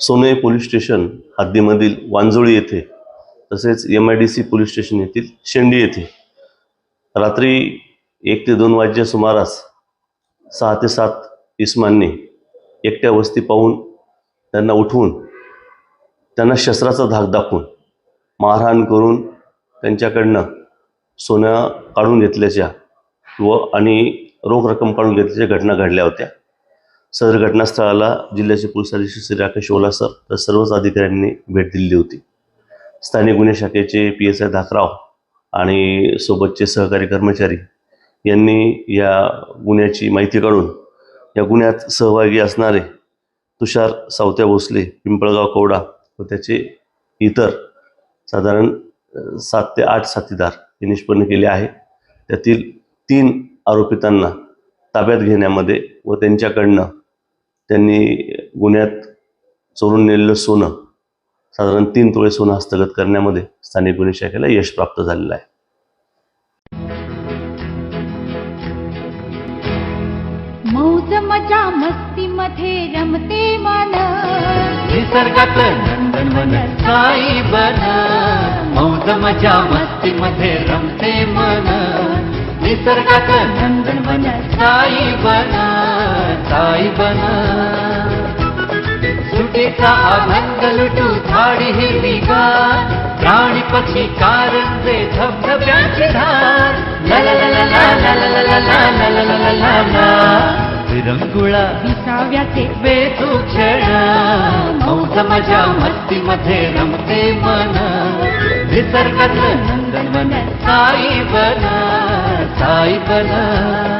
Sonai police station हद्दीमधील Vanjoli येथे तसेच M I D C police station येथील शेंडी येथे. रात्री एक ते दोन वाजच्या सुमारास सहा ते सात इस्मांनी एकट्या वस्ती पाहून त्यांना उठवून त्यांना शस्त्राचा धाक दाखवून मारहाण करून त्यांच्याकडनं सोनं काढून घेतल्याच्या व आणि रोख रक्कम काढून घेतल्याच्या घटना घडल्या होत्या. सदर घटनास्थळाला जिल्ह्याचे पोलीस अधीक्षक श्री राकेश ओला सर तर सर्वच अधिकाऱ्यांनी भेट दिली होती. स्थानिक गुन्हे शाखेचे पी एस आय धाकराव आणि सोबतचे सहकारी कर्मचारी यांनी या गुन्ह्याची माहिती काढून या गुन्ह्यात सहभागी असणारे तुषार सावत्या भोसले पिंपळगाव कवडा व त्याचे इतर साधारण सात ते आठ साथीदार हे निष्पन्न केले आहे. त्यातील तीन आरोपितांना ताब्यात घेण्यामध्ये व त्यांच्याकडनं त्यांनी गुन्ह्यात चोरून नेलेलं सोनं साधारण तीन तोळे सोनं हस्तगत करण्यामध्ये स्थानिक गुन्हे शाखेला यश प्राप्त झालेलं आहे. मौज मजा मस्ती मध्ये रमते मन. निसर्गात नंदनवन साई बन. मौज मजा मस्ती मध्ये रमते मन. निसर्गात नंदनवन साई बन. साई बन. देशाचा अभंग लुटू झाडी हिरवीगार प्राणी पक्षी कारंजे धबधब्याची धार विरंगुळा विसाव्याचे वेधू क्षण मौज मजा मस्तीमध्ये रमते मन निसर्गातलं नंदनवन साई बना साई बना